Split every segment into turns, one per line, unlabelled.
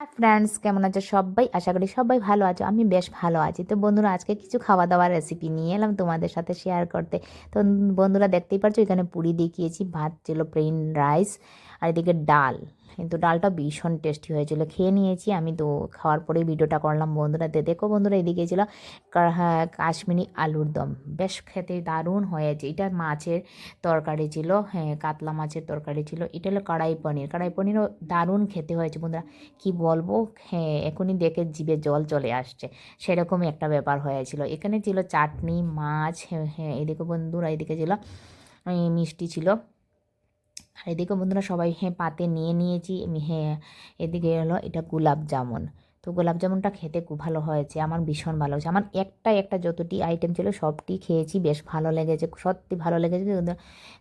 Friends কেমন আছে সবাই? আশা করি সবাই ভালো আছো, আমি বেশ ভালো আছি। তো বন্ধুরা, আজকে কিছু খাওয়া দাওয়ার রেসিপি নিয়ে এলাম তোমাদের সাথে শেয়ার করতে। তো বন্ধুরা, দেখতেই পারছ, এখানে পুরি দেখিয়েছি, ভাত ছিল প্লেন রাইস আর এদিকে ডাল। কিন্তু ডালটা ভীষণ টেস্টি হয়েছিল। খেয়ে নিয়েছি, আমি তো খাওয়ার পরেই ভিডিওটা করলাম বন্ধুরা। দে দেখো বন্ধুরা, এদিকে ছিল কাশ্মীরি আলুর দম। বেশ খেতে দারুণ হয়েছে। এটা মাছের তরকারি ছিল হ্যাঁ কাতলা মাছের তরকারি ছিল। এটা হলো কড়াই পনির। কড়াই পনিরও দারুণ খেতে হয়েছে বন্ধুরা। কি বলব হ্যাঁ এখনই দেখে জিভে জল চলে আসছে। সেরকমই একটা ব্যাপার হয়েছিল। এখানে ছিল চাটনি, মাছ হ্যাঁ হ্যাঁ এদিকে বন্ধুরা, এদিকে ছিল মিষ্টি ছিল। আর এদিকে বন্ধুরা সবাই হ্যাঁ পাতে নিয়ে নিয়েছি। হ্যাঁ এদিকে হলো এটা গোলাপ জামুন। তো গোলাপ জামুনটা খেতে খুব ভালো হয়েছে, আমার ভীষণ ভালো হয়েছে। আমার একটা একটা যতটি আইটেম ছিল সবটি খেয়েছি, বেশ ভালো লেগেছে, সত্যি ভালো লেগেছে।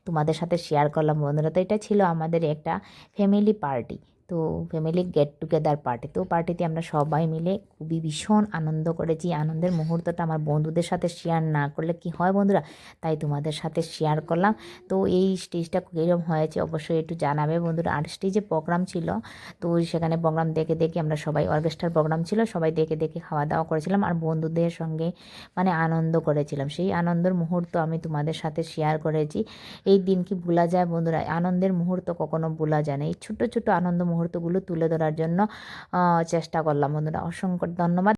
তোমাদের সাথে শেয়ার করলাম বন্ধুরা। তো এটা ছিল আমাদের একটা ফ্যামিলি পার্টি তো ফ্যামিলি গেট টুগেদার পার্টি তো পার্টিতে আমরা সবাই মিলে খুবই ভীষণ আনন্দ করেছি। আনন্দের মুহূর্তটা আমার বন্ধুদের সাথে শেয়ার না করলে কি হয় বন্ধুরা? তাই তোমাদের সাথে শেয়ার করলাম। তো এই স্টেজটা কীরকম হয়েছে অবশ্যই একটু জানাবে বন্ধুরা। আর স্টেজে প্রোগ্রাম ছিল, তো সেখানে প্রোগ্রাম দেখে দেখে আমরা সবাই অর্কেস্ট্রার প্রোগ্রাম ছিল, সবাই দেখে দেখে খাওয়া দাওয়া করেছিলাম আর বন্ধুদের সঙ্গে মানে আনন্দ করেছিলাম। সেই আনন্দের মুহূর্ত আমি তোমাদের সাথে শেয়ার করেছি। এই দিন কি ভোলা যায় বন্ধুরা? আনন্দের মুহূর্ত কখনো ভোলা যায় না। এই ছোটো ছোটো আনন্দ মুহূর্তগুলো তুলে ধরার জন্য চেষ্টা করলাম বন্ধুরা। অসংখ্য ধন্যবাদ।